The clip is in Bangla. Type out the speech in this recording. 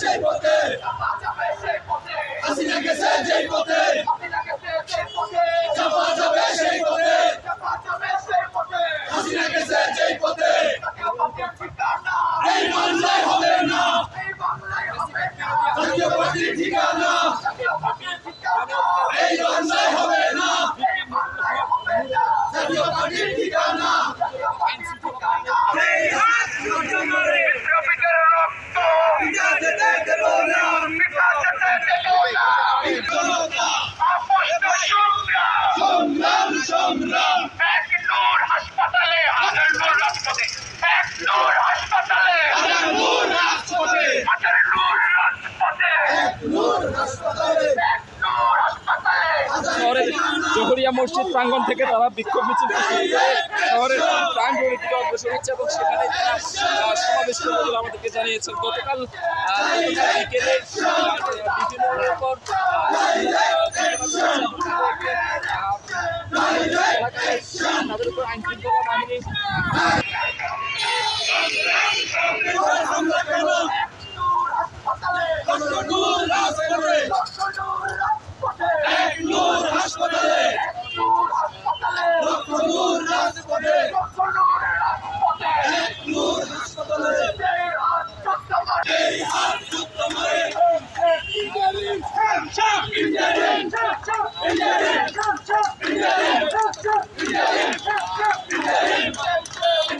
সেই পথে। হাসিনা গেছে যেই পথে। শহরের জহরিয়া মসজিদ প্রাঙ্গন থেকে তারা বিক্ষোভ মিছিল শহরের প্রাঙ্গণের অগ্রসর হচ্ছে এবং সেখানে সমাবেশ করবে বলে আমাদেরকে জানিয়েছেন। গতকাল বিকেলে বিভিন্ন তাদের উপর আইন 唱，军人认唱。